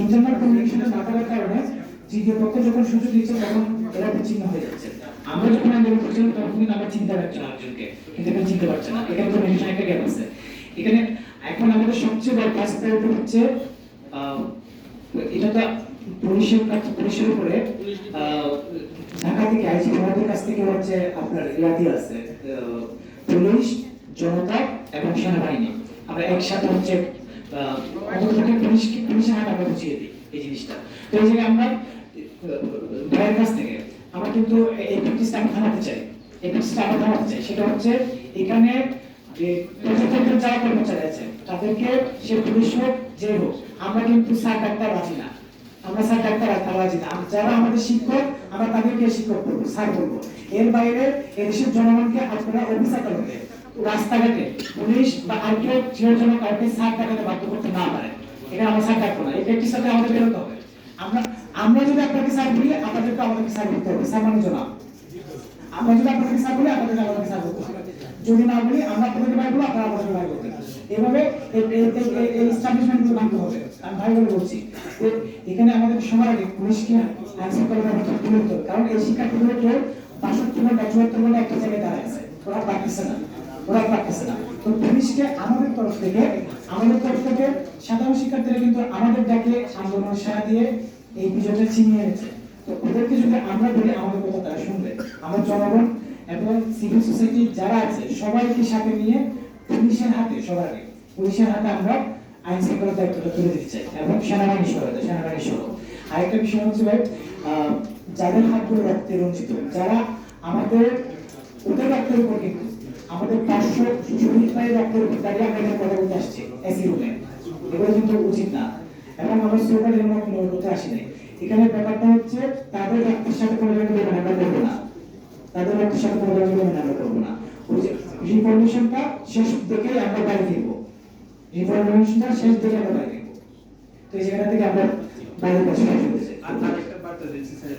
Internal কমিউনিকেশনের না কারণে তৃতীয় পক্ষ যখন সুযোগ দিচ্ছে, তখন এরা বিচ্ছিন্ন হয়ে যাচ্ছে। আমরা যখন আন্দোলন করছিলাম তখন কিন্তু আমরা চিন্তা রাখছি না একজনকে। কিন্তু এখন চিনতে পারছে না। এখানে কমিউনিকেশন একটা গ্যাপ আছে। এখানে এখন আমাদের সবচেয়ে বড় কাজ প্রায়োরিটি হচ্ছে এটা তো পুলিশের কাছ পুলিশের উপরে ঢাকা থেকে আইসি আমাদের কাছ থেকে হচ্ছে আপনার ইয়াদি আছে পুলিশ, জনতা এবং সেনাবাহিনী। আমরা একসাথে হচ্ছে পুলিশকে পুলিশের হাত আমরা বুঝিয়ে দিই এই জিনিসটা। তো এই জায়গায় আমরা ভাইয়ের কাছ থেকে আমরা কিন্তু এই আমি থামাতে চাই। এই প্র্যাকটিসটা আমরা চাই। সেটা হচ্ছে এখানে যারা কর্মচারী আছে, তাদেরকে সে পুলিশ হোক, যে হোক, আমরা কিন্তু স্যার, ডাক্তার আছি না। আমরা স্যার, ডাক্তার আছি না। যারা আমাদের শিক্ষক, আমরা তাদেরকে শিক্ষক করব স্যার করব এর বাইরে এদেশের জনগণকে আপনারা অফিস আদালতে রাস্তাঘাটে পুলিশ বা আর কেউ যেন কাউকে স্যার ডাকাতে বাধ্য করতে না পারে। এখানে আমরা স্যার ডাকবো না। এই প্র্যাকটিস সাথে আমাদের বেরোতে হবে। আমরা আমরা যদি আপনাকে স্যার বলি আপনাদেরকে আমাদেরকে স্যার করতে হবে। স্যার মানে জনাব আমরা যদি আপনাদেরকে স্যার বলি আপনাদেরকে আমাদেরকে স্যার করতে হবে। যদি না বলি, আমরা আপনাদেরকে ভাই বলব আপনারা আমাদেরকে ভাই করবেন। এভাবে এস্টাবলিশমেন্টগুলো ভাঙতে হবে। আমি ভাই বলে বলছি এখানে আমাদের সময় আগে পুলিশকে আইনশৃঙ্খলা করার ব্যবস্থা তুলে কারণ এই শিক্ষার্থীগুলো কেউ বাষট্টি ঘণ্টা, চুয়াত্তর ঘণ্টা একটা জায়গায় দাঁড়ায় আছে। ওরা পারতেছে না ওরা পারতেছে না তো পুলিশকে আমাদের তরফ থেকে, আমাদের তরফ থেকে সাধারণ শিক্ষার্থীরা কিন্তু আমাদের ডাকে আন্দোলন সাড়া দিয়ে এই বিষয়টা ছিনিয়ে এনেছে। তো ওদেরকে যদি আমরা বলি আমাদের কথা তারা শুনবে। আমার জনগণ এবং সিভিল সোসাইটি যারা আছে, সবাইকে সাথে নিয়ে পুলিশের হাতে, সবার আগে পুলিশের হাতে আমরা আইন শৃঙ্খলার দায়িত্বটা তুলে দিতে চাই এবং সেনাবাহিনী সহ সেনাবাহিনী সহ। আরেকটা বিষয় হচ্ছে ভাই যাদের হাতগুলো রক্তে রঞ্জিত, যারা আমাদের ওদের রক্তের উপর কিন্তু আমাদের পাঁচশো শহীদ ভাইয়ের রক্তের দাঁড়িয়ে আমরা এখানে কথা বলতে আসছি এসি রুমে কিন্তু উচিত না। এবং আমরা মতো করতে আসি নাই। এখানে ব্যাপারটা হচ্ছে, তাদের রক্তের সাথে কোনো দেবেন আমরা দেবো না। তাদের রক্তের সাথে কোনো দেবেন আমরা করব না। রিফরমেশনটা শেষ দেখেই আমরা বাইরে ফিরবো। রিফরমেশনটা শেষ দেখে আমরা বাইরে তো এই জায়গাটা থেকে আমরা বাইরে দিচ্ছি, স্যার